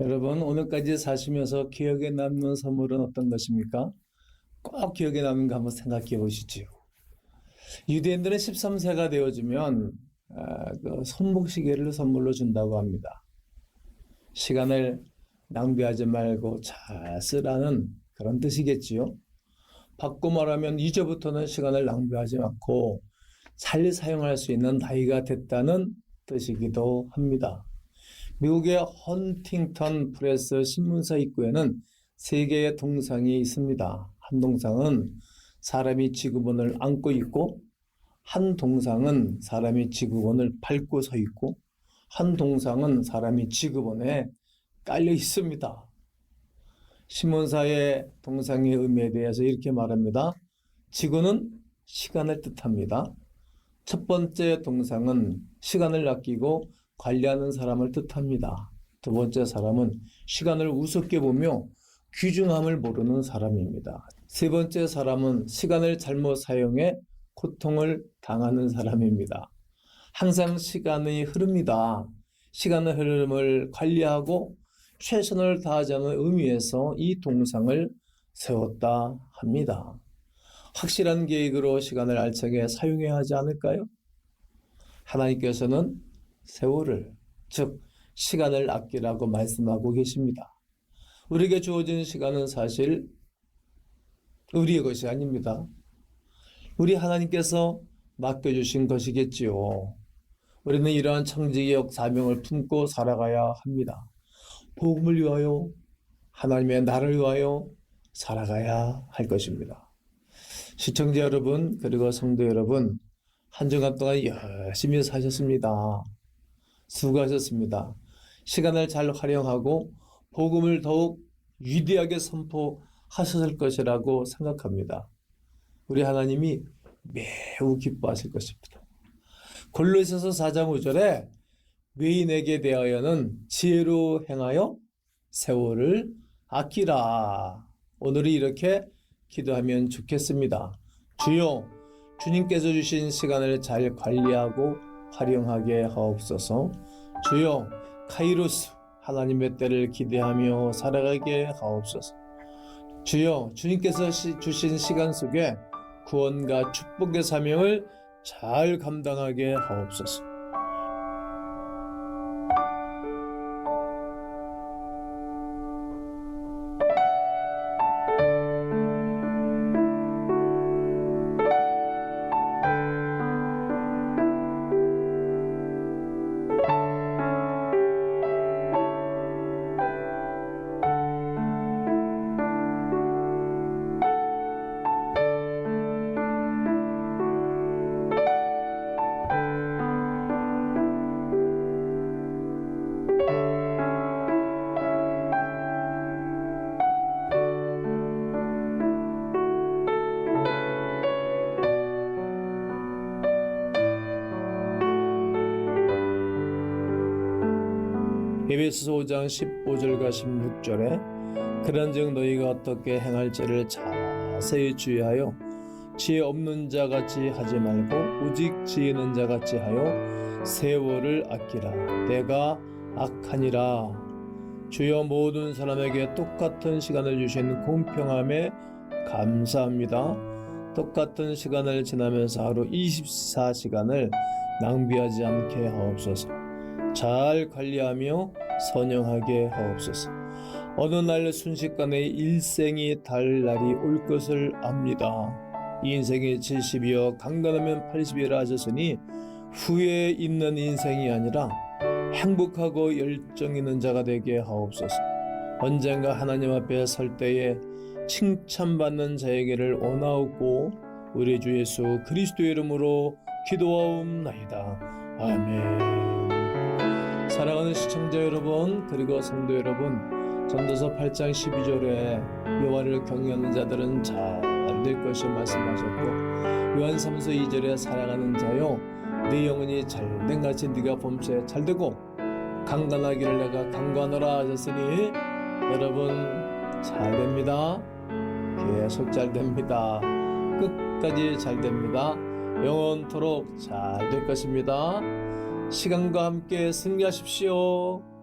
여러분, 오늘까지 사시면서 기억에 남는 선물은 어떤 것입니까? 꼭 기억에 남는 거 한번 생각해 보시지요. 유대인들은 13세가 되어주면 아, 그 손목시계를 선물로 준다고 합니다. 시간을 낭비하지 말고 잘 쓰라는 그런 뜻이겠지요. 바꿔 말하면 이제부터는 시간을 낭비하지 않고 잘 사용할 수 있는 나이가 됐다는 뜻이기도 합니다. 미국의 헌팅턴 프레스 신문사 입구에는 세 개의 동상이 있습니다. 한 동상은 사람이 지구본을 안고 있고, 한 동상은 사람이 지구본을 밟고 서 있고, 한 동상은 사람이 지구본에 깔려 있습니다. 신문사의 동상의 의미에 대해서 이렇게 말합니다. 지구는 시간을 뜻합니다. 첫 번째 동상은 시간을 아끼고 관리하는 사람을 뜻합니다. 두 번째 사람은 시간을 우습게 보며 귀중함을 모르는 사람입니다. 세 번째 사람은 시간을 잘못 사용해 고통을 당하는 사람입니다. 항상 시간의 흐릅니다. 시간의 흐름을 관리하고 최선을 다하자는 의미에서 이 동상을 세웠다 합니다. 확실한 계획으로 시간을 알차게 사용해야 하지 않을까요? 하나님께서는 세월을, 즉, 시간을 아끼라고 말씀하고 계십니다. 우리에게 주어진 시간은 사실 우리의 것이 아닙니다. 우리 하나님께서 맡겨주신 것이겠지요. 우리는 이러한 청지기역 사명을 품고 살아가야 합니다. 복음을 위하여, 하나님의 나를 위하여 살아가야 할 것입니다. 시청자 여러분, 그리고 성도 여러분, 한 주간 동안 열심히 사셨습니다. 수고하셨습니다. 시간을 잘 활용하고 복음을 더욱 위대하게 선포하셨을 것이라고 생각합니다. 우리 하나님이 매우 기뻐하실 것입니다. 골로새서 4장 5절에 외인에게 대하여는 지혜로 행하여 세월을 아끼라. 오늘은 이렇게 기도하면 좋겠습니다. 주여, 주님께서 주신 시간을 잘 관리하고 활용하게 하옵소서. 주여, 카이로스 하나님의 때를 기대하며 살아가게 하옵소서. 주여, 주님께서 시- 주신 시간 속에 구원과 축복의 사명을 잘 감당하게 하옵소서. 에베소서 5장 15절과 16절에 그런즉 너희가 어떻게 행할지를 자세히 주의하여 지혜 없는 자 같이 하지 말고 오직 지혜 있는 자 같이 하여 세월을 아끼라. 내가 악하니라. 주여 모든 사람에게 똑같은 시간을 주신 공평함에 감사합니다. 똑같은 시간을 지나면서 하루 24시간을 낭비하지 않게 하옵소서 잘 관리하며 선영하게 하옵소서. 어느 날 순식간에 일생이 달 날이 올 것을 압니다. 이 인생이 70이여 강건하면 80이라 하셨으니 후에 있는 인생이 아니라 행복하고 열정 있는 자가 되게 하옵소서. 언젠가 하나님 앞에 설 때에 칭찬받는 자에게를 원하옵고 우리 주 예수 그리스도의 이름으로 기도하옵나이다. 아멘. 사랑하는 시청자 여러분 그리고 성도 여러분 전도서 8장 12절에 여호와를 경외하는 자들은 잘 될 것이 말씀하셨고 요한 3서 2절에 사랑하는 자요 네 영혼이 잘된 같이 네가 범죄 잘되고 강건하기를 내가 강건하라 하셨으니 여러분 잘됩니다. 계속 잘됩니다. 끝까지 잘됩니다. 영원토록 잘 될 것입니다 시간과 함께 승리하십시오.